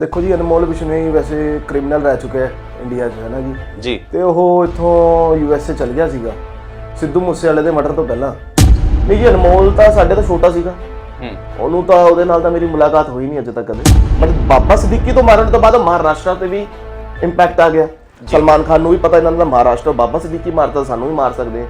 ਦੇਖੋ ਜੀ ਅਨਮੋਲ ਬਿਸ਼ਨੋਈ ਵੈਸੇ ਕ੍ਰਿਮੀਨਲ ਰਹਿ ਚੁੱਕਿਆ ਹੈ ਇੰਡੀਆ 'ਚ ਹੈ ਨਾ ਜੀ? ਜੀ। ਤੇ ਉਹ ਇੱਥੋਂ ਯੂ ਐਸ ਏ ਚਲ ਗਿਆ ਸੀਗਾ ਸਿੱਧੂ ਮੂਸੇਵਾਲੇ ਦੇ ਮਰਡਰ ਤੋਂ ਪਹਿਲਾਂ। ਨਹੀਂ ਜੀ ਅਨਮੋਲ ਤਾਂ ਸਾਡੇ ਤੋਂ ਛੋਟਾ ਸੀਗਾ। ਹੂੰ। ਉਹਨੂੰ ਤਾਂ ਉਹਦੇ ਨਾਲ ਤਾਂ ਮੇਰੀ ਮੁਲਾਕਾਤ ਹੋਈ ਨਹੀਂ ਅਜੇ ਤੱਕ ਕਦੇ। ਬਟ ਬਾਬਾ ਸਿੱਦੀਕੀ ਤੋਂ ਮਾਰਨ ਤੋਂ ਬਾਅਦ ਮਹਾਰਾਸ਼ਟਰ ਤੇ ਵੀ ਇੰਪੈਕਟ ਆ ਗਿਆ। ਸਲਮਾਨ ਖਾਨ ਨੂੰ ਵੀ ਪਤਾ ਇਹਨਾਂ ਦਾ ਮਹਾਰਾਸ਼ਟਰ ਬਾਬਾ ਸਿੱਦੀਕੀ ਮਾਰਦਾ ਸਾਨੂੰ ਵੀ ਮਾਰ ਸਕਦੇ।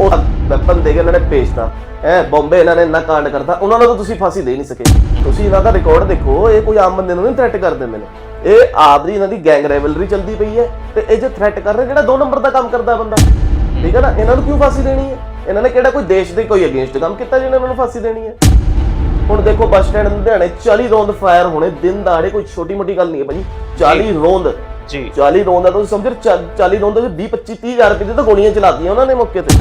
ਉਹ ਵੈਪਨ ਦੇ ਕੇ ਇਹਨਾਂ ਨੇ ਭੇਜਤਾ। ਐ ਬੰਬੇ ਇਹਨਾਂ ਨੇ ਇੰਨਾ ਕਾਂਡ ਕਰਤਾ ਉਹਨਾਂ ਨੂੰ ਤਾਂ ਤੁਸੀਂ ਫਾਂਸੀ ਦੇ ਨਹੀਂ ਸਕੇ। ਤੁਸੀਂ ਇਹਨਾਂ ਦਾ ਰਿਕਾਰਡ ਦੇਖੋ ਇਹ ਕੋਈ ਆਮ ਬੰਦੇ ਨੂੰ ਨਹੀਂ ਥ੍ਰੈਟ ਕਰਦੇ ਨੇ ਇਹ ਆਪਦੀ ਇਹਨਾਂ ਦੀ ਗੈਂਗ ਰਾਈਵਲਰੀ ਚੱਲਦੀ ਪਈ ਹੈ ਤੇ ਇਹ ਜੇ ਥ੍ਰੈਟ ਕਰ ਰਹੇ ਜਿਹੜਾ ਦੋ ਨੰਬਰ ਦਾ ਕੰਮ ਕਰਦਾ ਬੰਦਾ? ਠੀਕ ਹੈ ਨਾ? ਇਹਨਾਂ ਨੂੰ ਕਿਉਂ ਫਾਂਸੀ ਦੇਣੀ ਹੈ? ਇਹਨਾਂ ਨੇ ਕਿਹੜਾ ਕੋਈ ਦੇਸ਼ ਦੇ ਕੋਈ ਅਗੇਂਸਟ ਕੰਮ ਕੀਤਾ ਜਿਹਨਾਂ ਨੂੰ ਫਾਂਸੀ ਦੇਣੀ ਹੈ? ਹੁਣ ਦੇਖੋ ਬੱਸ ਸਟੈਂਡ ਲੁਧਿਆਣੇ 40 ਰੋਂਦ ਫਾਇਰ ਹੋਣੇ ਦਿਨ ਦਾੜੇ ਕੋਈ ਛੋਟੀ ਮੋਟੀ ਗੱਲ ਨਹੀਂ ਹੈ ਭਾਜੀ। 40 ਰੋਂਦ। ਜੀ। 40 ਰੋਂਦ ਦਾ ਤੁਸੀਂ ਸਮਝੋ 40 ਰੋਂਦ ਦੇ 20 25 30 ਹਜ਼ਾਰ ਰੁਪਏ ਦੀ ਤਾਂ ਗੋਲੀਆਂ ਚਲਾਤੀਆਂ ਉਹਨਾਂ ਨੇ ਮੌਕੇ ਤੇ।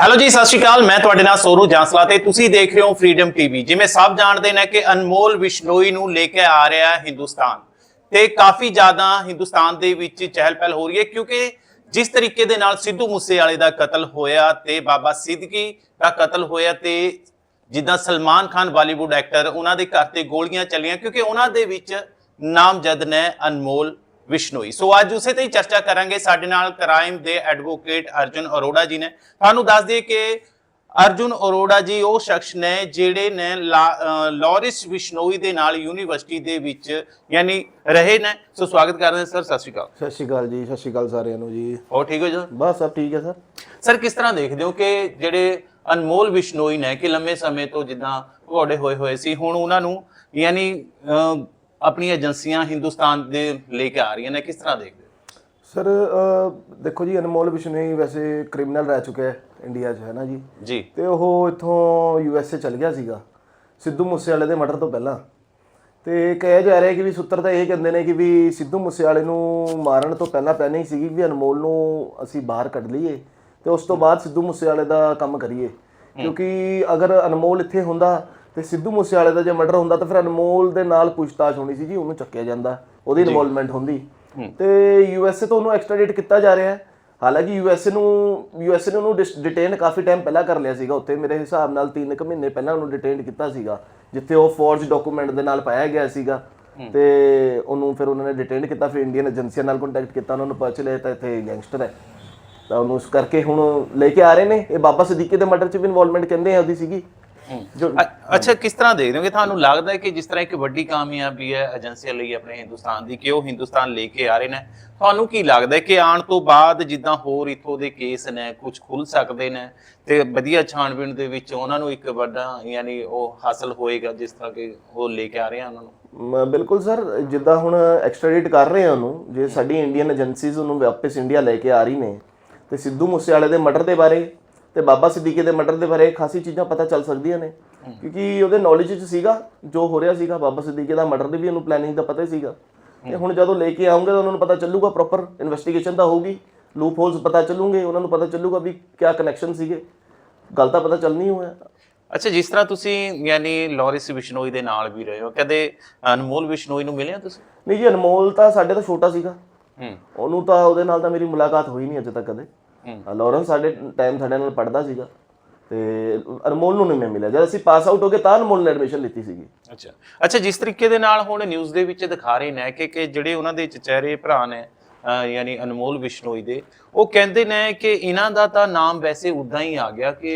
ਹੈਲੋ ਜੀ, ਸਤਿ ਸ਼੍ਰੀ ਅਕਾਲ। ਮੈਂ ਤੁਹਾਡੇ ਨਾਲ ਸੋਰੂ ਜਾਂਸਲਾ ਤੇ ਤੁਸੀਂ ਦੇਖ ਰਹੇ ਹੋ ਫਰੀडम ਟੀਵੀ ਜਿਵੇਂ ਸਭ ਜਾਣਦੇ ਨੇ ਕਿ ਅਨਮੋਲ ਵਿਸ਼ਨੋਈ ਨੂੰ ਲੈ ਕੇ ਆ ਰਿਹਾ ਹੈ ਹਿੰਦੁਸਤਾਨ ਤੇ ਕਾਫੀ ਜ਼ਿਆਦਾ ਹਿੰਦੁਸਤਾਨ ਦੇ ਵਿੱਚ ਚਹਿਲ ਪਹਿਲ ਹੋ ਰਹੀ ਹੈ ਕਿਉਂਕਿ ਜਿਸ ਤਰੀਕੇ ਦੇ ਨਾਲ ਸਿੱਧੂ ਮੂਸੇਵਾਲੇ ਦਾ ਕਤਲ ਹੋਇਆ ਤੇ ਬਾਬਾ ਸਿੱਦਕੀ ਦਾ ਕਤਲ ਹੋਇਆ ਤੇ ਜਿੱਦਾਂ ਸਲਮਾਨ ਖਾਨ ਬਾਲੀਵੁੱਡ ਐਕਟਰ ਉਹਨਾਂ ਦੇ ਘਰ ਤੇ ਗੋਲੀਆਂ ਚੱਲੀਆਂ ਕਿਉਂਕਿ ਉਹਨਾਂ ਦੇ ਵਿੱਚ ਨਾਮਜ਼ਦ ਨੇ ਅਨਮੋਲ ਵਿਸ਼ਨੋਈ। ਸੋ ਅੱਜ ਉਸੇ ਤੇ ਹੀ ਚਰਚਾ ਕਰਾਂਗੇ ਸਾਡੇ ਨਾਲ ਕ੍ਰਾਈਮ ਦੇ ਐਡਵੋਕੇਟ ਅਰਜੁਨ ਅਰੋੜਾ ਜੀ ਨੇ। ਤੁਹਾਨੂੰ ਦੱਸ ਦਈਏ ਕਿ ਅਰਜੁਨ ਅਰੋੜਾ ਜੀ ਉਹ ਸ਼ਖਸ ਨੇ ਜਿਹੜੇ ਨੇ ਲਾਰਿਸ ਵਿਸ਼ਨੋਈ ਦੇ ਨਾਲ ਯੂਨੀਵਰਸਿਟੀ ਦੇ ਵਿੱਚ ਯਾਨੀ ਰਹੇ ਨੇ। ਸੋ ਸਵਾਗਤ ਕਰਦੇ ਹਾਂ ਸਰ ਸਤਿ ਸ਼੍ਰੀ ਅਕਾਲ। ਸਤਿ ਸ਼੍ਰੀ ਅਕਾਲ ਜੀ ਸਤਿ ਸ਼੍ਰੀ ਅਕਾਲ ਸਾਰਿਆਂ ਨੂੰ ਜੀ। ਹੋਰ ਠੀਕ ਹੋ ਜੀ ਬਸ ਸਭ ਠੀਕ ਹੈ ਸਰ। ਸਰ ਕਿਸ ਤਰ੍ਹਾਂ ਦੇਖਦੇ ਹੋ ਕਿ ਜਿਹੜੇ ਅਨਮੋਲ ਵਿਸ਼ਨੋਈ ਨੇ ਕਿ ਲੰਮੇ ਸਮੇਂ ਤੋਂ ਜਿੱਦਾਂ ਘੋੜੇ ਹੋਏ ਹੋਏ ਸੀ ਹੁਣ ਉਹਨਾਂ ਨੂੰ ਯਾਨੀ ਅਹ, ਆਪਣੀਆਂ ਏਜੰਸੀਆਂ ਹਿੰਦੁਸਤਾਨ ਦੇ ਲੈ ਕੇ ਆ ਰਹੀਆਂ ਨੇ ਕਿਸ ਤਰ੍ਹਾਂ ਦੇਖਦੇ ਹੋ? ਸਰ ਦੇਖੋ ਜੀ ਅਨਮੋਲ ਬਿਸ਼ਨੋਈ ਵੈਸੇ ਕ੍ਰਿਮੀਨਲ ਰਹਿ ਚੁੱਕਿਆ ਹੈ ਇੰਡੀਆ 'ਚ ਹੈ ਨਾ ਜੀ? ਜੀ। ਤੇ ਉਹ ਇੱਥੋਂ ਯੂ ਐਸ ਏ ਚਲ ਗਿਆ ਸੀਗਾ ਸਿੱਧੂ ਮੂਸੇਵਾਲੇ ਦੇ ਮਰਡਰ ਤੋਂ ਪਹਿਲਾਂ। ਤੇ ਕਿਹਾ ਜਾ ਰਿਹਾ ਕਿ ਵੀ ਸੁੱਤਰ ਤਾਂ ਇਹ ਕਹਿੰਦੇ ਨੇ ਕਿ ਵੀ ਸਿੱਧੂ ਮੂਸੇਵਾਲੇ ਨੂੰ ਮਾਰਨ ਤੋਂ ਪਹਿਲਾਂ ਪਲੈਨਿੰਗ ਸੀਗੀ ਵੀ ਅਨਮੋਲ ਨੂੰ ਅਸੀਂ ਬਾਹਰ ਕੱਢ ਲਈਏ ਤੇ ਉਸ ਤੋਂ ਬਾਅਦ ਸਿੱਧੂ ਮੂਸੇਵਾਲੇ ਦਾ ਕੰਮ ਕਰੀਏ। ਕਿਉਂਕਿ ਅਗਰ ਅਨਮੋਲ ਇੱਥੇ ਹੁੰਦਾ ਤੇ ਸਿੱਧੂ ਮੂਸੇਵਾਲੇ ਦਾ ਜੇ ਮਰਡਰ ਹੁੰਦਾ ਤਾਂ ਫਿਰ ਅਨਮੋਲ ਦੇ ਨਾਲ ਪੁੱਛਤਾਛ ਹੋਣੀ ਸੀ ਜੀ ਉਹਨੂੰ ਚੱਕਿਆ ਜਾਂਦਾ ਉਹਦੀ ਇਨਵੋਲਵਮੈਂਟ ਹੁੰਦੀ। ਤੇ ਯੂ ਐਸ ਏ ਤੋਂ ਉਹਨੂੰ ਐਕਸਟ੍ਰੈਡਿਟ ਕੀਤਾ ਜਾ ਰਿਹਾ ਹੈ। ਹਾਲਾਂਕਿ ਯੂ ਐਸ ਏ ਨੂੰ ਯੂ ਐਸ ਏ ਨੇ ਉਹਨੂੰ ਡਿਟੇਨ ਕਾਫੀ ਟਾਈਮ ਪਹਿਲਾਂ ਕਰ ਲਿਆ ਸੀਗਾ ਉੱਥੇ ਮੇਰੇ ਹਿਸਾਬ ਨਾਲ 3 ਕੁ ਮਹੀਨੇ ਪਹਿਲਾਂ ਉਹਨੂੰ ਡਿਟੇਨ ਕੀਤਾ ਸੀਗਾ ਜਿੱਥੇ ਉਹ ਫੋਰਜ ਡਾਕੂਮੈਂਟ ਦੇ ਨਾਲ ਪਾਇਆ ਗਿਆ ਸੀਗਾ। ਤੇ ਉਹਨੂੰ ਫਿਰ ਉਹਨਾਂ ਨੇ ਡਿਟੇਨ ਕੀਤਾ ਫਿਰ ਇੰਡੀਅਨ ਏਜੰਸੀਆਂ ਨਾਲ ਕੰਟੈਕਟ ਕੀਤਾ ਉਹਨਾਂ ਨੂੰ ਪਤਾ ਚੱਲਿਆ ਤਾਂ ਇੱਥੇ ਗੈਂਗਸਟਰ ਹੈ। ਤਾਂ ਉਹਨੂੰ ਇਸ ਕਰਕੇ ਹੁਣ ਲੈ ਕੇ ਆ ਰਹੇ ਨੇ। ਇਹ ਬਾਬਾ ਸਦੀਕੀ ਦੇ ਮਰਡਰ 'ਚ ਵੀ ਇਨਵੋਲਵਮੈਂਟ ਕਹਿੰਦੇ ਆ ਉਹਦੀ ਸੀਗੀ। ਜੋ ਅ- ਅੱਛਾ ਕਿਸ ਤਰ੍ਹਾਂ ਦੇਖਦੇ ਹੋ ਕਿ ਤੁਹਾਨੂੰ ਲੱਗਦਾ ਹੈ ਕਿ ਜਿਸ ਤਰ੍ਹਾਂ ਇੱਕ ਵੱਡੀ ਕਾਮਯਾਬੀ ਹੈ ਏਜੰਸੀਆਂ ਲਈ ਆਪਣੇ ਹਿੰਦੁਸਤਾਨ ਦੀ ਕਿ ਉਹ ਹਿੰਦੁਸਤਾਨ ਲੈ ਕੇ ਆ ਰਹੇ ਨੇ? ਤੁਹਾਨੂੰ ਕੀ ਲੱਗਦਾ ਹੈ ਕਿ ਆਉਣ ਤੋਂ ਬਾਅਦ ਜਿੱਦਾਂ ਹੋਰ ਇਥੋਂ ਦੇ ਕੇਸ ਨੇ ਕੁਝ ਖੁੱਲ ਸਕਦੇ ਨੇ ਤੇ ਵਧੀਆ ਛਾਣਬੀਣ ਦੇ ਵਿੱਚ ਉਹਨਾਂ ਨੂੰ ਇੱਕ ਵੱਡਾ ਯਾਨੀ ਉਹ ਹਾਸਲ ਹੋਏਗਾ ਜਿਸ ਤਰ੍ਹਾਂ ਕਿ ਉਹ ਲੈ ਕੇ ਆ ਰਹੇ ਆ ਉਹਨਾਂ ਨੂੰ? ਮ- ਬਿਲਕੁਲ ਸਰ ਜਿੱਦਾਂ ਹੁਣ ਐਕਸਟ੍ਰੈਡਿਟ ਕਰ ਰਹੇ ਆ ਉਹਨੂੰ ਜੇ ਸਾਡੀ ਇੰਡੀਅਨ ਏਜੰਸੀਜ਼ ਉਹਨੂੰ ਵਾਪਸ ਇੰਡੀਆ ਲੈ ਕੇ ਆ ਰਹੀ ਨੇ ਤੇ ਸਿੱਧੂ ਮੂਸੇਵਾਲੇ ਦੇ ਮਰਡਰ ਦੇ ਬਾਰੇ ਤੇ ਬਾਬਾ ਸਿੱਦੀਕੀ ਦੇ ਮਰਡਰ ਦੇ ਬਾਰੇ ਖਾਸੀ ਚੀਜ਼ਾਂ ਪਤਾ ਚੱਲ ਸਕਦੀਆਂ ਨੇ। ਕਿਉਂਕਿ ਉਹਦੇ ਨੌਲੇਜ 'ਚ ਸੀਗਾ ਜੋ ਹੋ ਰਿਹਾ ਸੀਗਾ ਬਾਬਾ ਸਿੱਦੀਕੀ ਦਾ ਮਰਡਰ ਦੀ ਵੀ ਉਹਨੂੰ ਪਲੈਨਿੰਗ ਦਾ ਪਤਾ ਹੀ ਸੀਗਾ। ਤੇ ਹੁਣ ਜਦੋਂ ਲੈ ਕੇ ਆਉਂਗੇ ਤਾਂ ਉਹਨਾਂ ਨੂੰ ਪਤਾ ਚੱਲੂਗਾ ਪ੍ਰੋਪਰ ਇਨਵੈਸਟੀਗੇਸ਼ਨ ਤਾਂ ਹੋਊਗੀ। ਲੂਪ ਹੋਲਸ ਪਤਾ ਚੱਲੂਗੇ ਉਹਨਾਂ ਨੂੰ ਪਤਾ ਚੱਲੂਗਾ ਵੀ ਕਿਆ ਕਨੈਕਸ਼ਨ ਸੀਗੇ। ਗੱਲ ਤਾਂ ਪਤਾ ਚੱਲਣੀ ਹੋਇਆ ਅੱਛਾ ਜਿਸ ਤਰ੍ਹਾਂ ਤੁਸੀਂ ਯਾਨੀ ਲਾਰਿਸ ਵਿਸ਼ਨੋਈ ਦੇ ਨਾਲ ਵੀ ਰਹੇ ਹੋ ਕਦੇ ਅਨਮੋਲ ਵਿਸ਼ਨੋਈ ਨੂੰ ਮਿਲੇ ਹੋ ਤੁਸੀਂ? ਨਹੀਂ ਜੀ ਅਨਮੋਲ ਤਾਂ ਸਾਡੇ ਤੋਂ ਛੋਟਾ ਸੀਗਾ। ਹੂੰ। ਉਹਨੂੰ ਤਾਂ ਉਹਦੇ ਨਾਲ ਤਾਂ ਮੇਰੀ ਮੁਲਾਕਾਤ ਹੋਈ ਨਹੀਂ ਅਜੇ ਤੱਕ ਕਦੇ। ਲਾਰੈਂਸ ਸਾਡੇ ਟਾਈਮ ਸਾਡੇ ਨਾਲ ਪੜਦਾ ਸੀਗਾ ਤੇ ਅਨਮੋਲ ਨੂੰ ਨਹੀਂ ਮੈਂ ਮਿਲਿਆ। ਜਦ ਅਸੀਂ ਪਾਸ ਆਊਟ ਹੋ ਗਏ ਤਾਂ ਅਨਮੋਲ ਨੇ ਐਡਮਿਸ਼ਨ ਲਿੱਤੀ ਸੀਗੀ। ਅੱਛਾ। ਅੱਛਾ ਜਿਸ ਤਰੀਕੇ ਦੇ ਨਾਲ ਹੁਣ ਨਿਊਜ਼ ਦੇ ਵਿੱਚ ਦਿਖਾ ਰਹੇ ਨੇ ਕਿ ਕਿ ਜਿਹੜੇ ਉਹਨਾਂ ਦੇ ਚਚਹਿਰੇ ਭਰਾ ਨੇ ਯਾਨੀ ਅਨਮੋਲ ਵਿਸ਼ਨੋਈ ਦੇ ਉਹ ਕਹਿੰਦੇ ਨੇ ਕਿ ਇਹਨਾਂ ਦਾ ਤਾਂ ਨਾਮ ਵੈਸੇ ਉਦਾਂ ਹੀ ਆ ਗਿਆ ਕਿ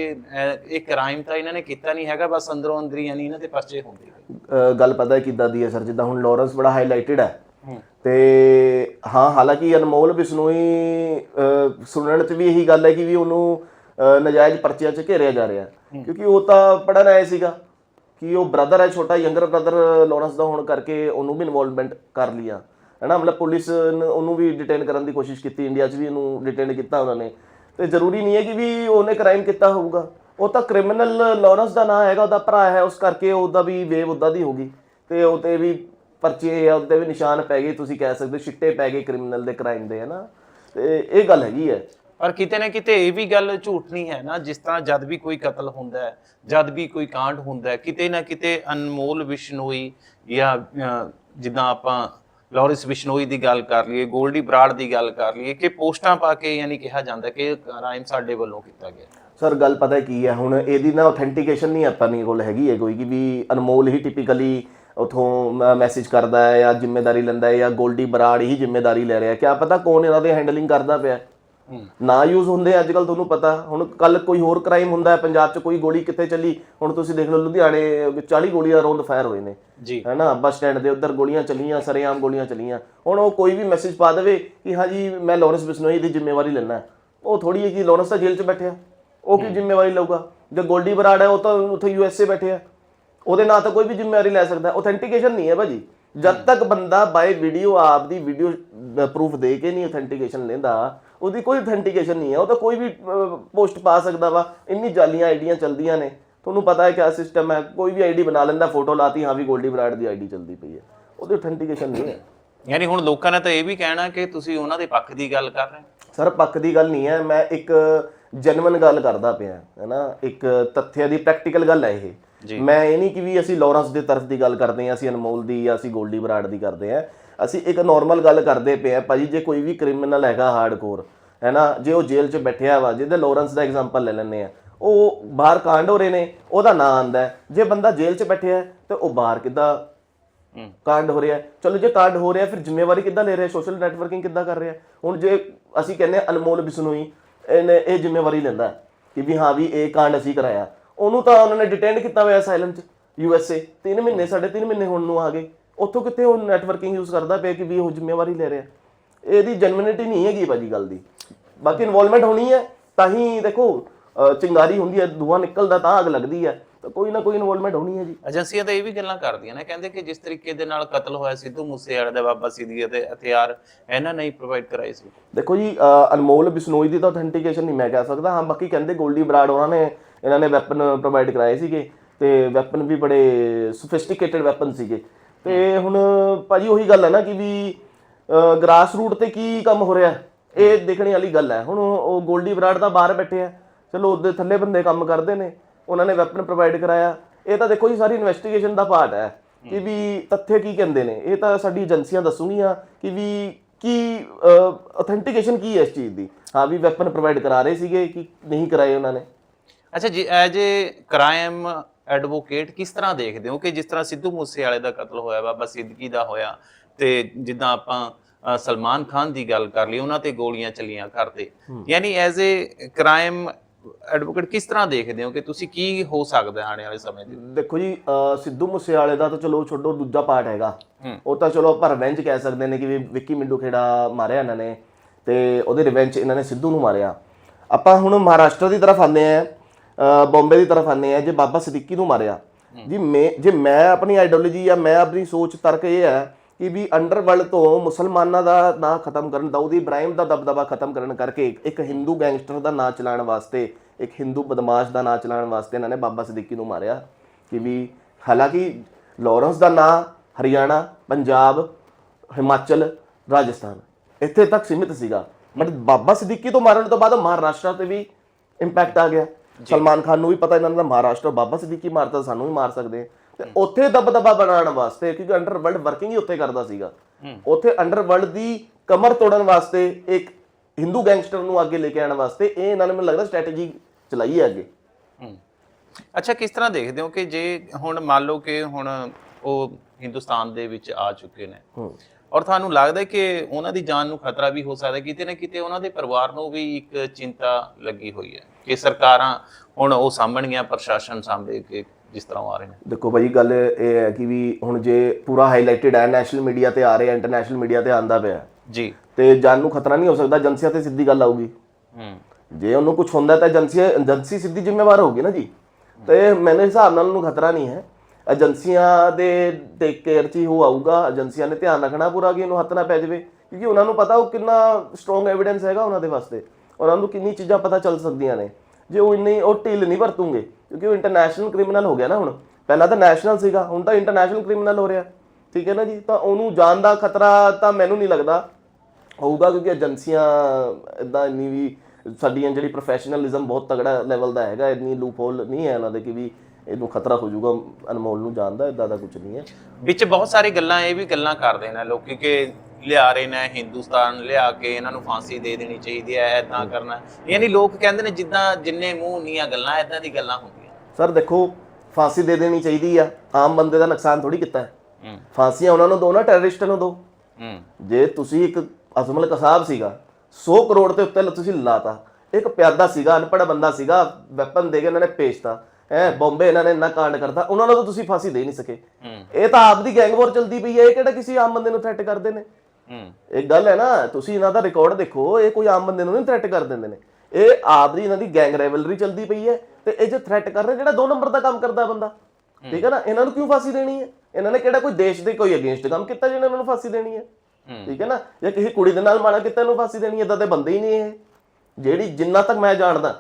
ਇਹ ਕ੍ਰਾਈਮ ਤਾਂ ਇਹਨਾਂ ਨੇ ਕੀਤਾ ਨਹੀਂ ਹੈਗਾ ਬਸ ਅੰਦਰੋਂ ਅੰਦਰੀ ਯਾਨੀ ਇਹਨਾਂ ਤੇ ਪਰਚੇ ਹੁੰਦੇ ਗੱਲ ਪਤਾ ਹੈ ਕਿੱਦਾਂ ਦੀ ਹੈ ਸਰ? ਜਿੱਦਾਂ ਹੁਣ ਲਾਰੈਂਸ ਬੜਾ ਹਾਈਲਾਈਟਡ ਹੂੰ। ਤੇ ਹਾਂ ਹਾਲਾਂਕਿ ਅਨਮੋਲ ਬਿਸ਼ਨੋਈ ਅਹ, ਸੁਣਨ ਚ ਵੀ ਇਹੀ ਗੱਲ ਹੈ ਕਿ ਵੀ ਉਹਨੂੰ ਨਜਾਇਜ਼ ਪਰਚਿਆਂ ਚ ਘੇਰਿਆ ਜਾ ਰਿਹਾ। ਕਿਉਂਕਿ ਉਹ ਤਾਂ ਪੜਨ ਆਇਆ ਸੀਗਾ ਕਿ ਉਹ ਬ੍ਰਦਰ ਹੈ ਛੋਟਾ ਯੰਗਰ ਬ੍ਰਦਰ ਲਾਰੈਂਸ ਦਾ ਹੋਣ ਕਰਕੇ ਉਹਨੂੰ ਵੀ ਇਨਵੋਲਵਮੈਂਟ ਕਰ ਲਿਆ। ਹੈਨਾ ਮਤਲਬ ਪੁਲਿਸ ਉਹਨੂੰ ਵੀ ਡਿਟੇਨ ਕਰਨ ਦੀ ਕੋਸ਼ਿਸ਼ ਕੀਤੀ ਇੰਡੀਆ 'ਚ ਵੀ ਉਹਨੂੰ ਡਿਟੇਨ ਕੀਤਾ ਉਹਨਾਂ ਨੇ। ਤੇ ਜ਼ਰੂਰੀ ਨਹੀਂ ਹੈ ਕਿ ਵੀ ਉਹਨੇ ਕ੍ਰਾਈਮ ਕੀਤਾ ਹੋਊਗਾ। ਉਹ ਤਾਂ ਕ੍ਰਿਮੀਨਲ ਲਾਰੈਂਸ ਦਾ ਨਾਂ ਹੈਗਾ ਉਹਦਾ ਭਰਾ ਹੈ ਉਸ ਕਰਕੇ ਉਹਦਾ ਵੀ ਵੇਵ ਉਹਦਾ ਦੀ ਹੋਗੀ ਤੇ ਉਹ ਤੇ ਵੀ ਪਰਚੇ ਆ ਉਹਦੇ ਵੀ ਨਿਸ਼ਾਨ ਪੈ ਗਏ ਤੁਸੀਂ ਕਹਿ ਸਕਦੇ ਛਿੱਟੇ ਪੈ ਗਏ ਕ੍ਰਿਮੀਨਲ ਦੇ ਕ੍ਰਾਈਮ ਦੇ ਹੈਨਾ? ਤੇ ਇਹ ਗੱਲ ਹੈਗੀ ਹੈ। ਪਰ ਕਿਤੇ ਨਾ ਕਿਤੇ ਇਹ ਵੀ ਗੱਲ ਝੂਠ ਨਹੀਂ ਹੈ ਨਾ ਜਿਸ ਤਰ੍ਹਾਂ ਜਦ ਵੀ ਕੋਈ ਕਤਲ ਹੁੰਦਾ ਹੈ ਜਦ ਵੀ ਕੋਈ ਕਾਂਡ ਹੁੰਦਾ ਹੈ ਕਿਤੇ ਨਾ ਕਿਤੇ ਅਨਮੋਲ ਵਿਸ਼ਨੋਈ ਜਾਂ ਜਿੱਦਾਂ ਆਪਾਂ ਲਾਰਿਸ ਵਿਸ਼ਨੋਈ ਦੀ ਗੱਲ ਕਰ ਲਈਏ ਗੋਲਡੀ ਬਰਾੜ ਦੀ ਗੱਲ ਕਰ ਲਈਏ ਕਿ ਪੋਸਟਾਂ ਪਾ ਕੇ ਯਾਨੀ ਕਿਹਾ ਜਾਂਦਾ ਕਿ ਕ੍ਰਾਈਮ ਸਾਡੇ ਵੱਲੋਂ ਕੀਤਾ ਗਿਆ। ਸਰ ਗੱਲ ਪਤਾ ਕੀ ਹੈ ਹੁਣ ਇਹਦੀ ਨਾ ਆਥੈਂਟੀਕੇਸ਼ਨ ਨਹੀਂ ਆਪਾਂ ਨਹੀਂ ਕੋਲ ਹੈਗੀ ਹੈ ਕੋਈ ਕਿ ਵੀ ਅਨਮੋਲ ਹੀ ਟਿਪੀਕਲੀ ਉਥੋਂ ਮੈਸੇਜ ਕਰਦਾ ਹੈ ਜਾਂ ਜ਼ਿੰਮੇਵਾਰੀ ਲੈਂਦਾ ਹੈ ਜਾਂ ਗੋਲਡੀ ਬਰਾੜ ਹੀ ਜ਼ਿੰਮੇਵਾਰੀ ਲੈ ਰਿਹਾ ਕਿਆ ਪਤਾ ਕੌਣ ਇਹਨਾਂ ਦੇ ਹੈਂਡਲਿੰਗ ਕਰਦਾ ਪਿਆ ਨਾ ਯੂਜ਼ ਹੁੰਦੇ ਅੱਜ ਕੱਲ ਤੁਹਾਨੂੰ ਪਤਾ ਹੁਣ ਕੱਲ ਕੋਈ ਹੋਰ ਕ੍ਰਾਈਮ ਹੁੰਦਾ ਹੈ ਪੰਜਾਬ 'ਚ ਕੋਈ ਗੋਲੀ ਕਿੱਥੇ ਚੱਲੀ? ਹੁਣ ਤੁਸੀਂ ਦੇਖ ਲਓ ਲੁਧਿਆਣੇ 40 ਗੋਲੀਆਂ ਰੌਂਡ ਫਾਇਰ ਹੋਏ ਨੇ। ਹੈਨਾ? ਬੱਸ ਸਟੈਂਡ ਦੇ ਉੱਧਰ ਗੋਲੀਆਂ ਚੱਲੀਆਂ ਸਰੇਆਮ ਗੋਲੀਆਂ ਚੱਲੀਆਂ। ਹੁਣ ਉਹ ਕੋਈ ਵੀ ਮੈਸੇਜ ਪਾ ਦੇਵੇ ਕਿ ਹਾਂ ਜੀ ਮੈਂ ਲਾਰੈਂਸ ਬਿਸ਼ਨੋਈ ਦੀ ਜ਼ਿੰਮੇਵਾਰੀ ਲੈਣਾ ਉਹ ਥੋੜੀ ਹੈ ਕਿ ਲਾਰੈਂਸ ਤਾਂ ਜੇਲ੍ਹ 'ਚ ਬੈਠਿਆ। ਉਹ ਕੀ ਜ਼ਿੰਮੇਵਾਰੀ ਲਊਗਾ? ਜੇ ਗੋਲਡੀ ਬਰਾੜ ਹੈ ਉਹ ਤਾਂ ਉੱਥੇ ਯੂਐਸਏ ਬੈਠਿਆ ਉਹਦੇ ਨਾਂ ਤਾਂ ਕੋਈ ਵੀ ਜ਼ਿੰਮੇਵਾਰੀ ਲੈ ਸਕਦਾ ਆਥੈਂਟੀਕੇਸ਼ਨ ਨਹੀਂ ਹੈ ਭਾਜੀ। ਜਦ ਤੱਕ ਬੰਦਾ ਬਾਈ ਵੀਡੀਓ ਆਪ ਦੀ ਵੀਡੀਓ ਪ੍ਰੂਫ ਦੇ ਕੇ ਨਹੀਂ ਆਥੈਂਟੀਕੇਸ਼ਨ ਲੈਂਦਾ ਉਹਦੀ ਕੋਈ ਆਥੈਂਟੀਕੇਸ਼ਨ ਨਹੀਂ ਹੈ। ਉਹ ਤਾਂ ਕੋਈ ਵੀ ਪੋਸਟ ਪਾ ਸਕਦਾ ਵਾ ਇੰਨੀ ਜਾਲੀਆਂ ਆਈਡੀਆਂ ਚੱਲਦੀਆਂ ਨੇ। ਤੁਹਾਨੂੰ ਪਤਾ ਹੈ ਕਿਆ ਸਿਸਟਮ ਹੈ ਕੋਈ ਵੀ ਆਈਡੀ ਬਣਾ ਲੈਂਦਾ ਫੋਟੋ ਲਾਤੀ ਹਾਂ ਵੀ ਗੋਲਡੀ ਬਰਾੜ ਦੀ ਆਈਡੀ ਚੱਲਦੀ ਪਈ ਹੈ। ਉਹਦੀ ਆਥੈਂਟੀਕੇਸ਼ਨ ਨਹੀਂ ਹੈ। ਯਾਨੀ ਹੁਣ ਲੋਕਾਂ ਨੇ ਤਾਂ ਇਹ ਵੀ ਕਹਿਣਾ ਕਿ ਤੁਸੀਂ ਉਹਨਾਂ ਦੇ ਪੱਖ ਦੀ ਗੱਲ ਕਰ ਰਹੇ ਹੋ। ਸਰ ਪੱਕ ਦੀ ਗੱਲ ਨਹੀਂ ਹੈ। ਮੈਂ ਇੱਕ ਜੈਨੂਇਨ ਗੱਲ ਕਰਦਾ ਪਿਆ ਹੈਨਾ? ਇੱਕ ਤੱਥਿਆ ਦੀ ਪ੍ਰੈਕਟੀਕਲ ਗੱਲ ਹੈ ਇਹ। ਮੈਂ ਇਹ ਨਹੀਂ ਕਿ ਵੀ ਅਸੀਂ ਲਾਰੈਂਸ ਦੇ ਤਰਫ ਦੀ ਗੱਲ ਕਰਦੇ ਹਾਂ ਅਸੀਂ ਅਨਮੋਲ ਦੀ ਜਾਂ ਅਸੀਂ ਗੋਲਡੀ ਬਰਾੜ ਦੀ ਕਰਦੇ ਹਾਂ ਅਸੀਂ ਇੱਕ ਨਾਰਮਲ ਗੱਲ ਕਰਦੇ ਪਏ ਆ ਭਾਜੀ ਜੇ ਕੋਈ ਵੀ ਕ੍ਰਿਮੀਨਲ ਹੈਗਾ ਹਾਰਡਕੋਰ ਹੈਨਾ ਜੇ ਉਹ ਜੇਲ੍ਹ 'ਚ ਬੈਠਿਆ ਵਾ ਜਿਹਦੇ ਲਾਰੈਂਸ ਦਾ ਐਗਜ਼ਾਮਪਲ ਲੈ ਲੈਂਦੇ ਆ ਉਹ ਬਾਹਰ ਕਾਂਡ ਹੋ ਰਹੇ ਨੇ ਉਹਦਾ ਨਾਂ ਆਂਦਾ ਹੈ। ਜੇ ਬੰਦਾ ਜੇਲ੍ਹ 'ਚ ਬੈਠਿਆ ਹੈ, ਤੇ ਉਹ ਬਾਹਰ ਕਿੱਦਾਂ ਹੂੰ। ਕਾਂਡ ਹੋ ਰਿਹਾ ਹੈ। ਚਲੋ ਜੇ ਕਾਂਡ ਹੋ ਰਿਹਾ ਫਿਰ ਜ਼ਿੰਮੇਵਾਰੀ ਕਿੱਦਾਂ ਲੈ ਰਿਹਾ ਸੋਸ਼ਲ ਨੈਟਵਰਕਿੰਗ ਕਿੱਦਾਂ ਕਰ ਰਿਹਾ ਹੁਣ ਜੇ ਅਸੀਂ ਕਹਿੰਦੇ ਹਾਂ ਅਨਮੋਲ ਬਿਸਨੋਈ ਇਹਨੇ ਇਹ ਜ਼ਿੰਮੇਵਾਰੀ ਲੈਂਦਾ ਹੈ ਕਿ ਵੀ ਹਾਂ ਵੀ ਇਹ ਕਾਂਡ ਅਸੀਂ ਕਰਾਇਆ ਉਹਨੂੰ ਤਾਂ ਉਹਨਾਂ ਨੇ ਡਿਟੇਨ ਕੀਤਾ ਹੋਇਆ ਅਸਾਈਲਮ ਚ ਯੂਐਸਏ 3 ਮਹੀਨੇ ਸਾਢੇ ਤਿੰਨ ਮਹੀਨੇ ਹੁਣ ਨੂੰ ਆ ਗਏ। ਉੱਥੋਂ ਕਿੱਥੇ ਉਹ ਨੈਟਵਰਕਿੰਗ ਯੂਜ਼ ਕਰਦਾ ਪਿਆ ਕਿ ਵੀ ਉਹ ਜ਼ਿੰਮੇਵਾਰੀ ਲੈ ਰਿਹਾ। ਇਹਦੀ ਜੈਨੂਇਨਿਟੀ ਨਹੀਂ ਹੈਗੀ ਭਾਜੀ ਗੱਲ ਦੀ। ਬਾਕੀ ਇਨਵੋਲਵਮੈਂਟ ਹੋਣੀ ਹੈ ਤਾਂ ਹੀ ਦੇਖੋ ਚਿੰਗਾਰੀ ਹੁੰਦੀ ਹੈ ਧੂਆਂ ਨਿਕਲਦਾ ਤਾਂ ਅੱਗ ਲੱਗਦੀ ਹੈ। ਤਾਂ ਕੋਈ ਨਾ ਕੋਈ ਇਨਵੋਲਵਮੈਂਟ ਹੋਣੀ ਹੈ ਜੀ। ਏਜੰਸੀਆਂ ਤਾਂ ਇਹ ਵੀ ਗੱਲਾਂ ਕਰਦੀਆਂ ਨੇ ਕਹਿੰਦੇ ਕਿ ਜਿਸ ਤਰੀਕੇ ਦੇ ਨਾਲ ਕਤਲ ਹੋਇਆ ਸਿੱਧੂ ਮੂਸੇਵਾਲੇ ਦਾ ਬਾਬਾ ਸਿੱਧੀ ਤੇ ਹਥਿਆਰ ਇਹਨਾਂ ਨੇ ਹੀ ਪ੍ਰੋਵਾਈਡ ਕਰਾਏ ਸੀ। ਦੇਖੋ ਜੀ ਅਨਮੋਲ ਬਿਸਨੋਈ ਦੀ ਤਾਂ ਆਥੈਂਟੀਕੇਸ਼ਨ ਨਹੀਂ ਮੈਂ ਕਹਿ ਸਕਦਾ। ਹਾਂ ਬਾਕੀ ਕਹਿੰਦੇ ਗੋਲਡੀ ਬਰਾੜ ਉਹਨਾਂ ਨੇ ਇਹਨਾਂ ਨੇ ਵੈਪਨ ਪ੍ਰੋਵਾਈਡ ਕਰਾਏ ਸੀਗੇ ਤੇ ਵੈਪਨ ਵੀ ਬੜੇ ਸੋਫਿਸਟੀਕੇਟਡ ਵੈਪਨ ਸੀਗੇ। ਤੇ ਹੁਣ ਭਾਜੀ ਉਹੀ ਗੱਲ ਹੈ ਨਾ ਕਿ ਵੀ ਗ੍ਰਾਸ ਰੂਟ ਤੇ ਕੀ ਕੰਮ ਹੋ ਰਿਹਾ? ਇਹ ਦੇਖਣ ਵਾਲੀ ਗੱਲ ਹੈ। ਹੁਣ ਉਹ ਗੋਲਡੀ ਬਰਾੜ ਤਾਂ ਬਾਹਰ ਬੈਠੇ ਆ। ਚਲੋ ਉਹਦੇ ਥੱਲੇ ਬੰਦੇ ਕੰਮ ਕਰਦੇ ਨੇ, ਉਹਨਾਂ ਨੇ ਵੈਪਨ ਪ੍ਰੋਵਾਈਡ ਕਰਾਇਆ। ਇਹ ਤਾਂ ਦੇਖੋ ਜੀ ਸਾਰੀ ਇਨਵੈਸਟੀਗੇਸ਼ਨ ਦਾ ਪਾਰਟ ਹੈ ਕਿ ਵੀ ਤੱਥੇ ਕੀ ਕਹਿੰਦੇ ਨੇ। ਇਹ ਤਾਂ ਸਾਡੀ ਏਜੰਸੀਆਂ ਦੱਸੂਗੀਆਂ ਕਿ ਵੀ ਕੀ ਆਥੈਂਟੀਕੇਸ਼ਨ ਕੀ ਹੈ ਇਸ ਚੀਜ਼ ਦੀ। ਹਾਂ ਵੀ ਵੈਪਨ ਪ੍ਰੋਵਾਈਡ ਕਰਾ ਰਹੇ ਸੀਗੇ ਕਿ ਨਹੀਂ ਕਰਾਏ ਉਹਨਾਂ ਨੇ। ਅੱਛਾ ਜੀ ਐਜ ਏ ਕ੍ਰਾਈਮ ਐਡਵੋਕੇਟ ਕਿਸ ਤਰ੍ਹਾਂ ਦੇਖਦੇ ਹੋ ਕਿ ਜਿਸ ਤਰ੍ਹਾਂ ਸਿੱਧੂ ਮੂਸੇਵਾਲੇ ਦਾ ਕਤਲ ਹੋਇਆ ਬਾਬਾ ਸਿੱਦਕੀ ਦਾ ਹੋਇਆ ਤੇ ਜਿੱਦਾਂ ਆਪਾਂ ਅ, ਸਲਮਾਨ ਖਾਨ ਦੀ ਗੱਲ ਕਰ ਲਈ ਉਹਨਾਂ ਤੇ ਗੋਲੀਆਂ ਚੱਲੀਆਂ ਘਰ ਤੇ। ਯਾਨੀ ਐਜ਼ ਏ ਕ੍ਰਾਈਮ ਐਡਵੋਕੇਟ ਕਿਸ ਤਰ੍ਹਾਂ ਦੇਖਦੇ ਹੋ ਕਿ ਤੁਸੀਂ ਕੀ ਹੋ ਸਕਦਾ ਹੈ ਆਉਣ ਵਾਲੇ ਸਮੇਂ ਦੇ ਦੇਖੋ ਜੀ ਅਹ ਸਿੱਧੂ ਮੂਸੇਵਾਲੇ ਦਾ ਤਾਂ ਚਲੋ ਛੱਡੋ ਦੂਜਾ ਪਾਰਟ ਹੈਗਾ। ਹੂੰ। ਉਹ ਤਾਂ ਚਲੋ ਆਪਾਂ ਰਿਵੈਂਜ ਕਹਿ ਸਕਦੇ ਨੇ ਕਿ ਵੀ ਵਿੱਕੀ ਮਿੰਡੂ ਖੇੜਾ ਮਾਰਿਆ ਇਹਨਾਂ ਨੇ ਤੇ ਉਹਦੇ ਰਿਵੈਂਜ ਇਹਨਾਂ ਨੇ ਸਿੱਧੂ ਨੂੰ ਮਾਰਿਆ। ਆਪਾਂ ਹੁਣ ਮਹਾਰਾਸ਼ਟਰ ਦੀ ਤਰਫ ਆਨੇ ਆ ਬੰਬੇ ਦੀ ਤਰਫ ਆਨੇ ਆ ਜੇ ਬਾਬਾ ਸਦੀਕੀ ਨੂੰ ਮਾਰਿਆ। ਜੀ ਮੈਂ ਜੇ ਮੈਂ ਆਪਣੀ ਆਈਡੀਓਲੋਜੀ ਜਾਂ ਮੈਂ ਆਪਣੀ ਸੋਚ ਤਰਕ ਇਹ ਹੈ ਕਿ ਵੀ ਅੰਡਰਵਰਲਡ ਤੋਂ ਮੁਸਲਮਾਨਾਂ ਦਾ ਨਾਂ ਖਤਮ ਕਰਨ ਦਾਊਦ ਇਬਰਾਹਿਮ ਦਾ ਦਬਦਬਾ ਖਤਮ ਕਰਨ ਕਰਕੇ ਇੱਕ ਹਿੰਦੂ ਗੈਂਗਸਟਰ ਦਾ ਨਾਂ ਚਲਾਉਣ ਵਾਸਤੇ ਇੱਕ ਹਿੰਦੂ ਬਦਮਾਸ਼ ਦਾ ਨਾਂ ਚਲਾਉਣ ਵਾਸਤੇ ਇਹਨਾਂ ਨੇ ਬਾਬਾ ਸਦੀਕੀ ਨੂੰ ਮਾਰਿਆ। ਕਿ ਵੀ ਹਾਲਾਂਕਿ ਲਾਰੈਂਸ ਦਾ ਨਾਂ ਹਰਿਆਣਾ ਪੰਜਾਬ ਹਿਮਾਚਲ ਰਾਜਸਥਾਨ ਇੱਥੇ ਤੱਕ ਸੀਮਿਤ ਸੀਗਾ। ਬਟ ਬਾਬਾ ਸਦੀਕੀ ਤੋਂ ਮਾਰਨ ਤੋਂ ਬਾਅਦ ਮਹਾਰਾਸ਼ਟਰ ਤੇ ਵੀ ਇੰਪੈਕਟ ਆ ਗਿਆ। ਸਲਮਾਨ ਖਾਨ ਨੂੰ ਵੀ ਪਤਾ ਇਹਨਾਂ ਦਾ ਮਹਾਰਾਸ਼ਟਰ ਬਾਬਾ ਸਦੀਕੀ ਮਾਰਤਾ ਸਾਨੂੰ ਵੀ ਮਾਰ ਸਕਦੇ। ਤੇ ਉੱਥੇ ਦਬਦਬਾ ਬਣਾਉਣ ਵਾਸਤੇ ਕਿਉਂਕਿ ਅੰਡਰਵਰਲਡ ਵਰਕਿੰਗ ਹੀ ਉੱਥੇ ਕਰਦਾ ਸੀਗਾ। ਉੱਥੇ ਅੰਡਰਵਰਲਡ ਦੀ ਕਮਰ ਤੋੜਨ ਵਾਸਤੇ ਇੱਕ ਹਿੰਦੂ ਗੈਂਗਸਟਰ ਨੂੰ ਅੱਗੇ ਲੈ ਕੇ ਆਉਣ ਵਾਸਤੇ ਇਹ ਇਹਨਾਂ ਨੇ ਮੈਨੂੰ ਲੱਗਦਾ ਸਟ੍ਰੈਟਜੀ ਚਲਾਈ ਹੈ ਅੱਗੇ। ਅੱਛਾ ਕਿਸ ਤਰ੍ਹਾਂ ਦੇਖਦੇ ਹੋ ਕਿ ਜੇ ਹੁਣ ਮੰਨ ਲਓ ਕਿ ਹੁਣ ਉਹ ਹਿੰਦੁਸਤਾਨ ਦੇ ਵਿੱਚ ਆ ਚੁੱਕੇ ਨੇ ਔਰ ਤੁਹਾਨੂੰ ਲੱਗਦਾ ਹੈ ਕਿ ਉਹਨਾਂ ਦੀ ਜਾਨ ਨੂੰ ਖਤਰਾ ਵੀ ਹੋ ਸਕਦਾ ਕਿਤੇ ਨਾ ਕਿਤੇ ਉਹਨਾਂ ਦੇ ਪਰਿਵਾਰ ਨੂੰ ਵੀ ਇੱਕ ਚਿੰਤਾ ਲੱਗੀ ਹੋਈ ਹੈ ਕਿ ਸਰਕਾਰਾਂ ਹੁਣ ਉਹ ਸਾਂਭਣਗੀਆਂ ਪ੍ਰਸ਼ਾਸਨ ਸਾਂਭੇ ਕਿ ਜਿਸ ਤਰ੍ਹਾਂ ਆ ਰਹੇ ਨੇ। ਦੇਖੋ ਭਾਜੀ ਗੱਲ ਇਹ ਹੈ ਕਿ ਵੀ ਹੁਣ ਜੇ ਪੂਰਾ ਹਾਈਲਾਈਟਡ ਹੈ ਨੈਸ਼ਨਲ ਮੀਡੀਆ ਤੇ ਆ ਰਿਹਾ ਇੰਟਰਨੈਸ਼ਨਲ ਮੀਡੀਆ ਤੇ ਆਂਦਾ ਪਿਆ। ਜੀ। ਤੇ ਜਾਨ ਨੂੰ ਖਤਰਾ ਨਹੀਂ ਹੋ ਸਕਦਾ ਏਜੰਸੀਆਂ ਤੇ ਸਿੱਧੀ ਗੱਲ ਆਊਗੀ। ਹੂੰ। ਜੇ ਉਹਨੂੰ ਕੁਝ ਹੁੰਦਾ ਤਾਂ ਏਜੰਸੀ ਏਜੰਸੀ ਸਿੱਧੀ ਜ਼ਿੰਮੇਵਾਰ ਹੋਗੀ ਨਾ ਜੀ। ਤੇ ਮੇਰੇ ਹਿਸਾਬ ਨਾਲ ਉਹਨੂੰ ਖਤਰਾ ਨਹੀਂ ਹੈ। ਏਜੰਸੀਆਂ ਦੇ ਟੇਕ ਕੇਅਰ 'ਚ ਹੀ ਉਹ ਆਊਗਾ, ਏਜੰਸੀਆਂ ਨੇ ਧਿਆਨ ਰੱਖਣਾ ਪੂਰਾ ਕਿ ਇਹਨੂੰ ਹੱਥ ਨਾ ਪੈ ਜਾਵੇ, ਕਿਉਂਕਿ ਉਹਨਾਂ ਨੂੰ ਪਤਾ ਉਹ ਕਿੰਨਾ ਸਟਰੋਂਗ ਐਵੀਡੈਂਸ ਹੈਗਾ ਉਹਨਾਂ ਦੇ ਵਾਸਤੇ ਉਹਨਾਂ ਨੂੰ ਕਿੰਨੀ ਚੀਜ਼ਾਂ ਪਤਾ ਚੱਲ ਸਕਦੀਆਂ ਨੇ। ਜੇ ਉਹ ਇੰਨੀ, ਉਹ ਢਿੱਲ ਨਹੀਂ ਵਰਤੂਗੇ, ਕਿਉਂਕਿ ਉਹ ਇੰਟਰਨੈਸ਼ਨਲ ਕ੍ਰਿਮੀਨਲ ਹੋ ਗਿਆ ਨਾ ਹੁਣ। ਪਹਿਲਾਂ ਤਾਂ ਨੈਸ਼ਨਲ ਸੀਗਾ, ਹੁਣ ਤਾਂ ਇੰਟਰਨੈਸ਼ਨਲ ਕ੍ਰਿਮੀਨਲ ਹੋ ਰਿਹਾ, ਠੀਕ ਹੈ ਨਾ ਜੀ? ਤਾਂ ਉਹਨੂੰ ਜਾਨ ਦਾ ਖਤਰਾ ਤਾਂ ਮੈਨੂੰ ਨਹੀਂ ਲੱਗਦਾ ਹੋਊਗਾ, ਕਿਉਂਕਿ ਏਜੰਸੀਆਂ ਇਦਾਂ ਇੰਨੀ ਵੀ ਸਾਡੀਆਂ ਜਿਹੜੀ ਪ੍ਰੋਫੈਸ਼ਨਲਿਜ਼ਮ ਬਹੁਤ ਤਗੜਾ ਲੈਵਲ ਦਾ ਹੈਗਾ, ਇੰਨੀ ਲੂਪ ਹੋਲ ਨਹੀਂ ਹੈ ਉਹਨਾਂ ਦੇ ਕਿ ਵੀ ਇਹਨੂੰ ਖਤਰਾ ਹੋ ਜਾਊਗਾ ਅਨਮੋਲ ਨੂੰ ਜਾਣਦਾ ਇਦਾਂ ਦਾ ਕੁਝ ਨਹੀਂ ਹੈ। ਵਿੱਚ ਬਹੁਤ ਸਾਰੀ ਗੱਲਾਂ ਇਹ ਵੀ ਗੱਲਾਂ ਕਰਦੇ ਨੇ ਲੋਕੀ ਕਿ ਲਿਆ ਰਹੇ ਨੇ ਹਿੰਦੁਸਤਾਨ ਲਿਆ ਕੇ ਇਹਨਾਂ ਨੂੰ ਫਾਂਸੀ ਦੇ ਦੇਣੀ ਚਾਹੀਦੀ ਹੈ ਐਦਾਂ ਕਰਨਾ। ਯਾਨੀ ਲੋਕ ਕਹਿੰਦੇ ਨੇ ਜਿੱਦਾਂ ਜਿੰਨੇ ਮੂੰਹ ਨੀਆਂ ਗੱਲਾਂ ਐਦਾਂ ਦੀ ਗੱਲਾਂ ਹੁੰਦੀਆਂ ਸਰ ਦੇਖੋ ਫਾਂਸੀ ਦੇ ਦੇਣੀ ਚਾਹੀਦੀ ਆ। ਆਮ ਬੰਦੇ ਦਾ ਨੁਕਸਾਨ ਥੋੜੀ ਕੀਤਾ ਹੈ। ਫਾਂਸੀਆਂ ਉਹਨਾਂ ਨੂੰ ਦੋ ਨਾ ਟੈਰਰਿਸਟਾਂ ਨੂੰ ਦੋ। ਜੇ ਤੁਸੀਂ ਇੱਕ ਅਜ਼ਮਲ ਕਸਾਬ ਸੀਗਾ 100 ਕਰੋੜ ਦੇ ਉੱਤੇ ਤੁਸੀਂ ਲਾਤਾ। ਇੱਕ ਪਿਆਦਾ ਸੀਗਾ ਅਨਪੜ੍ਹ ਬੰਦਾ ਸੀਗਾ ਵੈਪਨ ਦੇ ਕੇ ਇਹਨਾਂ ਨੇ ਭੇਜਤਾ ਐ ਬੰਬੇ ਇਹਨਾਂ ਨੇ ਇੰਨਾ ਕਾਂਡ ਕਰਤਾ ਉਹਨਾਂ ਨੂੰ ਤਾਂ ਤੁਸੀਂ ਫਾਂਸੀ ਦੇ ਨਹੀਂ ਸਕੇ। ਹੂੰ। ਇਹ ਤਾਂ ਆਪ ਦੀ ਗੈਂਗ ਵਾਰ ਚਲਦੀ ਪਈ ਹੈ ਇਹ ਕਿਹੜਾ ਕਿਸੇ ਆਮ ਬੰਦੇ ਨੂੰ ਥ੍ਰੈਟ ਕਰਦੇ ਨੇ? ਹੂੰ। ਇੱਕ ਗੱਲ ਹੈ ਨਾ ਤੁਸੀਂ ਇਹਨਾਂ ਦਾ ਰਿਕਾਰਡ ਦੇਖੋ ਇਹ ਕੋਈ ਆਮ ਬੰਦੇ ਨੂੰ ਨਹੀਂ ਥ੍ਰੈਟ ਕਰ ਦਿੰਦੇ ਨੇ। ਇਹ ਆਪ ਦੀ ਇਹਨਾਂ ਦੀ ਗੈਂਗ ਰਾਈਵਲਰੀ ਚੱਲਦੀ ਪਈ ਹੈ ਤੇ ਇਹ ਜੇ ਥ੍ਰੈਟ ਕਰ ਰਹੇ ਜਿਹੜਾ ਦੋ ਨੰਬਰ ਦਾ ਕੰਮ ਕਰਦਾ ਬੰਦਾ ਠੀਕ ਹੈ ਨਾ ਇਹਨਾਂ ਨੂੰ ਕਿਉਂ ਫਾਂਸੀ ਦੇਣੀ ਹੈ? ਇਹਨਾਂ ਨੇ ਕਿਹੜਾ ਕੋਈ ਦੇਸ਼ ਦੇ ਕੋਈ ਅਗੇਂਸਟ ਕੰਮ ਕੀਤਾ ਜਿਹਨਾਂ ਨੂੰ ਫਾਂਸੀ ਦੇਣੀ ਹੈ? ਠੀਕ ਹੈ ਨਾ ਜਾਂ ਕਿਸੇ ਕੁੜੀ ਦੇ ਨਾਲ ਮਾੜਾ ਕੀਤਾ ਇਹਨੂੰ ਫਾਂਸੀ ਦੇਣੀ ਇਦਾਂ ਦੇ ਬੰਦੇ ਹੀ ਨਹੀਂ ਇਹ। ਜਿਹੜੀ ਜਿੰਨਾ ਤੱਕ ਮੈਂ ਜਾਣਦਾ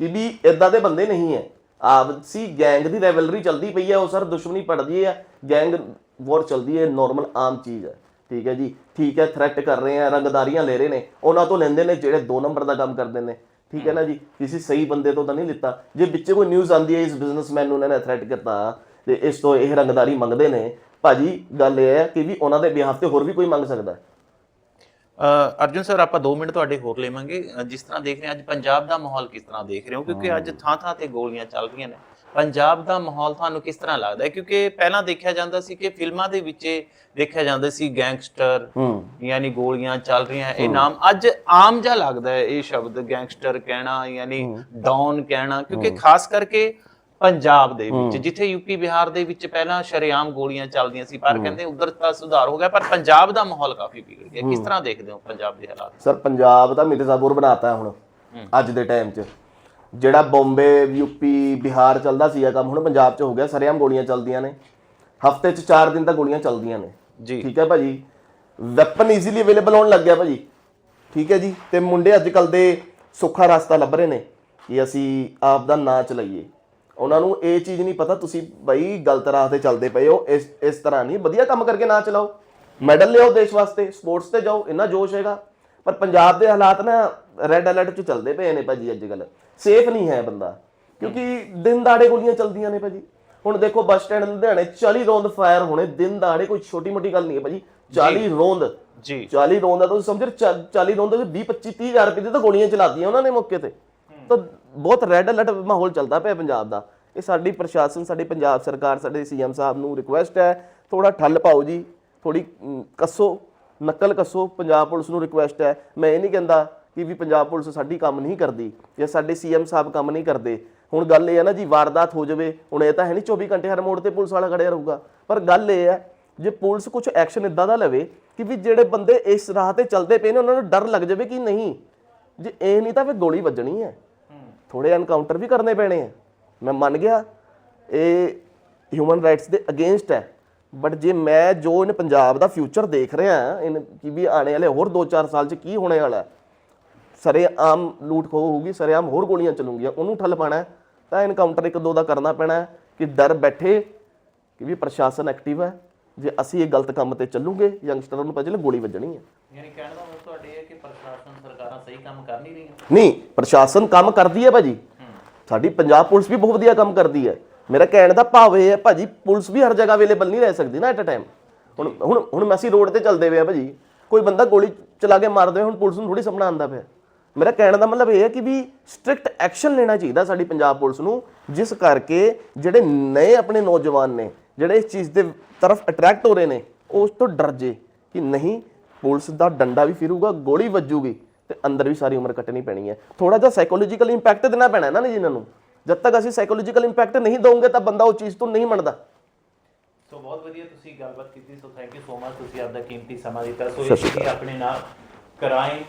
ਕਿ ਵੀ ਇਦਾਂ ਦੇ ਬੰਦੇ ਨਹੀਂ ਹੈ ਆਪਸੀ ਗੈਂਗ ਦੀ ਰਾਈਵਲਰੀ ਚੱਲਦੀ ਪਈ ਹੈ ਉਹ ਸਰ ਦੁਸ਼ਮਣੀ ਪੜਦੀ ਹੈ ਗੈਂਗ ਵਾਰ ਚੱਲਦੀ ਹੈ ਨਾਰਮਲ ਆਮ ਚੀਜ਼ ਹੈ ਠੀਕ ਹੈ ਜੀ, ਠੀਕ ਹੈ ਥ੍ਰੈਟ ਕਰ ਰਹੇ ਆ, ਰੰਗਦਾਰੀਆਂ ਲੈ ਰਹੇ ਨੇ, ਉਹਨਾਂ ਤੋਂ ਲੈਂਦੇ ਨੇ ਜਿਹੜੇ ਦੋ ਨੰਬਰ ਦਾ ਕੰਮ ਕਰਦੇ ਨੇ। ਠੀਕ ਹੈ ਨਾ ਜੀ, ਕਿਸੇ ਸਹੀ ਬੰਦੇ ਤੋਂ ਤਾਂ ਨਹੀਂ ਲਿੱਤਾ। ਜੇ ਵਿੱਚ ਕੋਈ ਨਿਊਜ਼ ਆਂਦੀ ਹੈ, ਇਸ ਬਿਜ਼ਨਸਮੈਨ ਨੂੰ ਇਹਨਾਂ ਨੇ ਥ੍ਰੈਟ ਕੀਤਾ, ਤੇ ਇਸ ਤੋਂ ਇਹ ਰੰਗਦਾਰੀ ਮੰਗਦੇ ਨੇ, ਭਾਜੀ, ਗੱਲ ਇਹ ਹੈ ਕਿ ਵੀ ਉਹਨਾਂ ਦੇ ਬਿਹਾਫ ਤੇ ਹੋਰ ਵੀ ਕੋਈ ਮੰਗ ਸਕਦਾ ਹੈ। ਅਰਜੁਨ ਸਰ ਆਪਾਂ 2 ਮਿੰਟ ਤੁਹਾਡੇ ਹੋਰ ਲਵਾਂਗੇ। ਜਿਸ ਤਰ੍ਹਾਂ ਦੇਖ ਰਹੇ ਅੱਜ ਪੰਜਾਬ ਦਾ ਮਾਹੌਲ ਕਿਸ ਤਰ੍ਹਾਂ ਦੇਖ ਰਹੇ ਹੋ? ਕਿਉਂਕਿ ਅੱਜ ਥਾਂ ਥਾਂ ਤੇ ਗੋਲੀਆਂ ਚੱਲ ਰਹੀਆਂ ਨੇ। ਪੰਜਾਬ ਦਾ ਮਾਹੌਲ ਤੁਹਾਨੂੰ ਕਿਸ ਤਰ੍ਹਾਂ ਲੱਗਦਾ ਹੈ? ਕਿਉਂਕਿ ਪਹਿਲਾਂ ਦੇਖਿਆ ਜਾਂਦਾ ਸੀ ਕਿ ਫਿਲਮਾਂ ਦੇ ਵਿੱਚ ਦੇਖਿਆ ਜਾਂਦਾ ਸੀ ਗੈਂਗਸਟਰ ਯਾਨੀ ਗੋਲੀਆਂ ਚੱਲ ਰਹੀਆਂ ਇਹ ਨਾਮ ਅੱਜ ਆਮ ਜਿਹਾ ਲੱਗਦਾ ਹੈ ਇਹ ਸ਼ਬਦ ਗੈਂਗਸਟਰ ਕਹਿਣਾ ਯਾਨੀ ਡੌਨ ਕਹਿਣਾ। ਕਿਉਂਕਿ ਖਾਸ ਕਰਕੇ ਪੰਜਾਬ ਦੇ ਵਿੱਚ ਜਿੱਥੇ ਯੂਪੀ ਬਿਹਾਰ ਦੇ ਵਿੱਚ ਪਹਿਲਾਂ ਸ਼ਰੇਆਮ ਗੋਲੀਆਂ ਚੱਲਦੀਆਂ ਸੀ ਪਰ ਕਹਿੰਦੇ ਉਧਰ ਤਾਂ ਸੁਧਾਰ ਹੋ ਗਿਆ ਪਰ ਪੰਜਾਬ ਦਾ ਮਾਹੌਲ ਕਾਫੀ ਵਿਗੜ ਗਿਆ। ਕਿਸ ਤਰ੍ਹਾਂ ਦੇਖਦੇ ਹੋ ਪੰਜਾਬ ਦੇ ਹਾਲਾਤ? ਸਰ ਪੰਜਾਬ ਦਾ ਮਿਰਜ਼ਾਪੁਰ ਬਣਾਤਾ ਹੈ। ਹੁਣ ਅੱਜ ਦੇ ਟਾਈਮ 'ਚ। ਜਿਹੜਾ ਬੰਬੇ ਯੂਪੀ ਬਿਹਾਰ ਚੱਲਦਾ ਸੀਗਾ ਕੰਮ ਹੁਣ ਪੰਜਾਬ 'ਚ ਹੋ ਗਿਆ ਸਰੇਆਮ ਗੋਲੀਆਂ ਚੱਲਦੀਆਂ ਨੇ। ਹਫ਼ਤੇ 'ਚ 4 ਦਿਨ ਤਾਂ ਗੋਲੀਆਂ ਚੱਲਦੀਆਂ ਨੇ। ਜੀ। ਠੀਕ ਹੈ ਭਾਜੀ? ਵੈਪਨ ਈਜ਼ੀਲੀ ਅਵੇਲੇਬਲ ਹੋਣ ਲੱਗ ਗਿਆ ਭਾਜੀ। ਠੀਕ ਹੈ ਜੀ? ਤੇ ਮੁੰਡੇ ਅੱਜ ਕੱਲ ਦੇ ਸੁੱਖਾ ਰਸਤਾ ਲੱਭ ਰਹੇ ਨੇ ਕਿ ਅਸੀਂ ਆਪ ਦਾ ਨਾਂ ਚਲਾਈਏ। ਉਹਨਾਂ ਨੂੰ ਇਹ ਚੀਜ਼ ਨਹੀਂ ਪਤਾ ਤੁਸੀਂ ਬਾਈ ਗਲਤ ਰਾਹ ਤੇ ਚੱਲਦੇ ਪਏ ਹੋ ਇਸ ਇਸ ਤਰ੍ਹਾਂ ਨਹੀਂ ਵਧੀਆ ਕੰਮ ਕਰਕੇ ਨਾ ਚਲਾਓ। ਮੈਡਲ ਲਿਆਓ ਦੇਸ਼ ਵਾਸਤੇ ਸਪੋਰਟਸ ਤੇ ਜਾਓ ਇੰਨਾ ਜੋਸ਼ ਹੈਗਾ। ਪਰ ਪੰਜਾਬ ਦੇ ਹਾਲਾਤ ਨਾ ਰੈੱਡ ਅਲਰਟ 'ਚ ਚੱਲਦੇ ਪਏ ਨੇ ਭਾਜੀ ਅੱਜ ਕੱਲ ਸੇਫ ਨਹੀਂ ਹੈ ਬੰਦਾ। ਕਿਉਂਕਿ ਦਿਨ ਦਾੜੇ ਗੋਲੀਆਂ ਚੱਲਦੀਆਂ ਨੇ ਭਾਜੀ। ਹੁਣ ਦੇਖੋ ਬੱਸ ਸਟੈਂਡ ਲੁਧਿਆਣੇ 40 ਰੌਂਦ ਫਾਇਰ ਹੋਣੇ ਦਿਨ ਦਾੜੇ ਕੋਈ ਛੋਟੀ ਮੋਟੀ ਗੱਲ ਨਹੀਂ ਹੈ ਭਾਜੀ। 40 ਰੌਂਦ। ਜੀ। 40 ਰੌਂਦ ਦਾ ਤੁਸੀਂ ਸਮਝੋ 40 ਰੌਂਦ ਦੇ 20 25 30 ਹਜ਼ਾਰ ਰੁਪਏ ਦੀ ਤਾਂ ਗੋਲੀਆਂ ਚਲਾਤੀਆਂ ਉਹਨਾਂ ਨੇ ਮੌਕੇ ਤੇ। ਤਾਂ ਬਹੁਤ ਰੈੱਡ ਅਲਰਟ ਮਾਹੌਲ ਚੱਲਦਾ ਪਿਆ ਪੰਜਾਬ ਦਾ। ਇਹ ਸਾਡੀ ਪ੍ਰਸ਼ਾਸਨ, ਸਾਡੀ ਪੰਜਾਬ ਸਰਕਾਰ, ਸਾਡੇ ਸੀਐਮ ਸਾਹਿਬ ਨੂੰ ਰਿਕੁਐਸਟ ਹੈ ਥੋੜਾ ਠੱਲ ਪਾਓ ਜੀ ਥੋੜੀ ਕੱਸੋ, ਨਕਲ ਕੱਸੋ, ਪੰਜਾਬ ਪੁਲਿਸ ਨੂੰ ਰਿਕੁਐਸਟ ਹੈ। ਮੈਂ ਇਹ ਨਹੀਂ ਕਹਿੰਦਾ ਕਿ ਵੀ ਪੰਜਾਬ ਪੁਲਿਸ ਸਾਡੀ ਕੰਮ ਨਹੀਂ ਕਰਦੀ ਜਾਂ ਸਾਡੇ ਸੀਐਮ ਸਾਹਿਬ ਕੰਮ ਨਹੀਂ ਕਰਦੇ। ਹੁਣ ਗੱਲ ਇਹ ਹੈ ਨਾ ਜੀ, ਵਾਰਦਾਤ ਹੋ ਜਾਵੇ, ਹੁਣ ਇਹ ਤਾਂ ਹੈ ਨਹੀਂ 24 ਘੰਟੇ ਹਰ ਮੋੜ ਤੇ ਪੁਲਿਸ ਵਾਲਾ ਖੜਿਆ ਰਹੂਗਾ। ਪਰ ਗੱਲ ਇਹ ਹੈ, ਜੇ ਪੁਲਿਸ ਕੁਝ ਐਕਸ਼ਨ ਇਦਾਂ ਦਾ ਲਵੇ ਕਿ ਵੀ ਜਿਹੜੇ ਬੰਦੇ ਇਸ ਰਾਹ ਤੇ ਚੱਲਦੇ ਪਏ ਨੇ, ਉਹਨਾਂ ਨੂੰ ਡਰ ਲੱਗ ਜਾਵੇ ਕਿ ਨਹੀਂ? ਜੇ ਇਹ ਨਹੀਂ ਤਾਂ ਫਿਰ ਗੋਲੀ ਵੱਜਣੀ ਹੈ। ਥੋੜੇ ਐਨਕਾਊਂਟਰ ਵੀ ਕਰਨੇ ਪੈਣੇ ਆ। ਮੈਂ ਮੰਨ ਗਿਆ, ਇਹ ਹਿਊਮਨ ਰਾਈਟਸ ਦੇ ਅਗੇਂਸਟ ਹੈ। ਬਟ ਜੇ ਮੈਂ ਜੋ ਇਹਨ ਪੰਜਾਬ ਦਾ ਫਿਊਚਰ ਦੇਖ ਰਿਹਾ ਇਨ ਕਿ ਵੀ ਆਣੇ ਵਾਲੇ ਹੋਰ 2-4 ਸਾਲ ਚ ਕੀ ਹੋਣੇ ਵਾਲਾ ਹੈ। ਸਰੇ ਆਮ ਲੂਟ ਖੋਹ ਹੋਊਗੀ ਸਰੇ ਆਮ ਹੋਰ ਗੋਲੀਆਂ ਚੱਲੂਗੀਆਂ, ਉਹਨੂੰ ਠੱਲ ਪਾਣਾ ਤਾਂ ਐਨਕਾਊਂਟਰ ਇੱਕ ਦੋ ਦਾ ਕਰਨਾ ਪੈਣਾ ਕਿ ਡਰ ਬੈਠੇ ਕਿ ਵੀ ਪ੍ਰਸ਼ਾਸਨ ਐਕਟਿਵ ਹੈ। ਜੇ ਅਸੀਂ ਇਹ ਗਲਤ ਕੰਮ ਤੇ ਚੱਲੂਗੇ ਯੰਗਸਟਰਾਂ ਨੂੰ ਪਤਾ ਚੱਲੇ ਗੋਲੀ ਵੱਜਣੀ ਹੈ। ਯਾਨੀ ਕਹਿਣ ਦਾ ਮਤਲਬ ਤੁਹਾਡੇ ਇਹ ਕਿ ਪ੍ਰਸ਼ਾਸਨ ਸਰਕਾਰਾਂ ਸਹੀ ਕੰਮ ਕਰ ਨਹੀਂ ਰਹੀਆਂ ਨਹੀਂ ਪ੍ਰਸ਼ਾਸਨ ਕੰਮ ਕਰਦੀ ਹੈ ਭਾਜੀ। ਸਾਡੀ ਪੰਜਾਬ ਪੁਲਿਸ ਵੀ ਬਹੁਤ ਵਧੀਆ ਕੰਮ ਕਰਦੀ ਹੈ। ਮੇਰਾ ਕਹਿਣ ਦਾ ਭਾਵ ਇਹ ਹੈ ਭਾਜੀ ਪੁਲਿਸ ਵੀ ਹਰ ਜਗ੍ਹਾ ਅਵੇਲੇਬਲ ਨਹੀਂ ਰਹਿ ਸਕਦੀ ਨਾ ਐਟ ਅ ਟਾਈਮ ਹੁਣ ਹੁਣ ਹੁਣ ਮੈਸੀ ਰੋਡ ਤੇ ਚੱਲਦੇ ਪਏ ਆ ਭਾਜੀ। ਕੋਈ ਬੰਦਾ ਗੋਲੀ ਚਲਾ ਕੇ ਮਾਰ ਦੇਵੇ ਹੁਣ ਪੁਲਿਸ ਨੂੰ ਥੋੜੀ ਸਾਹਮਣਾ ਆਂਦਾ ਪਿਆ। ਮੇਰਾ ਕਹਿਣ ਦਾ ਮਤਲਬ ਇਹ ਹੈ ਕਿ ਵੀ ਸਟ੍ਰਿਕਟ ਐਕਸ਼ਨ ਲੈਣਾ ਚਾਹੀਦਾ ਸਾਡੀ ਪੰਜਾਬ ਪੁਲਿਸ ਨੂੰ ਜਿਸ ਕਰਕੇ ਜਿਹੜੇ ਨਏ ਆਪਣੇ ਨੌਜਵਾਨ ਨੇ ਜਿਹੜੇ ਇਸ ਚੀਜ਼ ਦੇ ਤਰਫ ਅਟਰੈਕਟ ਹੋ ਰਹੇ ਨੇ ਉਸ ਤੋਂ ਡਰ ਜੇ ਕਿ ਨਹੀਂ ਪੁਲਿਸ ਦਾ ਡੰਡਾ ਵੀ ਫਿਰੂਗਾ ਗੋਲੀ ਵੱਜੂਗੀ। ਤੇ ਅੰਦਰ ਵੀ ਸਾਰੀ ਉਮਰ ਕੱਟਣੀ ਪੈਣੀ ਹੈ। ਥੋੜਾ ਜਿਹਾ ਸਾਈਕੋਲੋਜੀਕਲ ਇੰਪੈਕਟ ਦੇਣਾ ਪੈਣਾ ਹੈ ਨਾ ਜੀ ਇਹਨਾਂ ਨੂੰ। ਜਦ ਤੱਕ ਅਸੀਂ ਸਾਈਕੋਲੋਜੀਕਲ ਇੰਪੈਕਟ ਨਹੀਂ ਦਵਾਂਗੇ ਤਾਂ ਬੰਦਾ ਉਹ ਚੀਜ਼ ਤੋਂ ਨਹੀਂ ਮੰਨਦਾ। ਸੋ ਬਹੁਤ ਵਧੀਆ ਤੁਸੀਂ ਗੱਲਬਾਤ ਕੀਤੀ so thank you so much ਤੁਸੀਂ ਆਪਦਾ ਕੀਮਤੀ ਸਮਾਂ ਦਿੱਤਾ। ਸੋ ਇਹ ਸੀ ਆਪਣੇ ਨਾਲ ਕ੍ਰਾਈਮ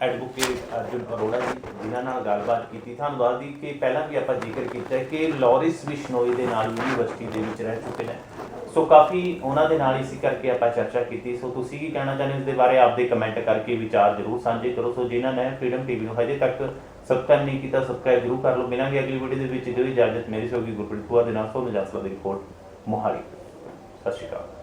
ਐਡਵੋਕੇਟ ਅਰਜੁਨ ਅਰੋੜਾ ਜੀ ਜਿਨ੍ਹਾਂ ਨਾਲ ਗੱਲਬਾਤ ਕੀਤੀ। ਤੁਹਾਨੂੰ ਦੱਸ ਦੀ ਕਿ ਪਹਿਲਾਂ ਵੀ ਆਪਾਂ ਜ਼ਿਕਰ ਕੀਤਾ ਹੈ ਕਿ ਲੌਰਿਸ ਬਿਸ਼ਨੋਈ ਦੇ ਨਾਲ ਯੂਨੀਵਰਸਿਟੀ ਦੇ ਵਿੱਚ ਰਹਿ ਚੁੱਕੇ ਨੇ। ਸੋ ਕਾਫੀ ਉਹਨਾਂ ਦੇ ਨਾਲ ਇਸੇ ਕਰਕੇ ਆਪਾਂ ਚਰਚਾ ਕੀਤੀ। ਸੋ ਤੁਸੀਂ ਕੀ ਕਹਿਣਾ ਚਾਹੁੰਦੇ ਹੋ ਇਸ ਦੇ ਬਾਰੇ? ਆਪਦੇ ਕਮੈਂਟ ਕਰਕੇ ਵਿਚਾਰ ਜ਼ਰੂਰ ਸਾਂਝੇ ਕਰੋ। ਸੋ ਜਿਨ੍ਹਾਂ ਨੇ ਫ੍ਰੀडम ਟੀਵੀ ਨੂੰ ਹਜੇ ਤੱਕ ਸਬਸਕ੍ਰਾਈਬ ਨਹੀਂ ਕੀਤਾ ਸਬਸਕ੍ਰਾਈਬ ਜ਼ਰੂਰ ਕਰ ਲਓ। ਮਿਲਾਂਗੇ ਅਗਲੀ ਵੀਡੀਓ ਦੇ ਵਿੱਚ ਜੋ ਇਜਾਜ਼ਤ ਮੇਰੀ ਹੋਗੀ ਗੁਰਪ੍ਰੀਤ ਕੌਰ ਦੇ ਨਾਲ। ਸੋ ਨਜਾਸਲਾ ਦੀ ਰਿਪੋਰਟ ਮੋਹਾਲੀ। ਸਤਿ ਸ਼੍ਰੀ ਅਕਾਲ।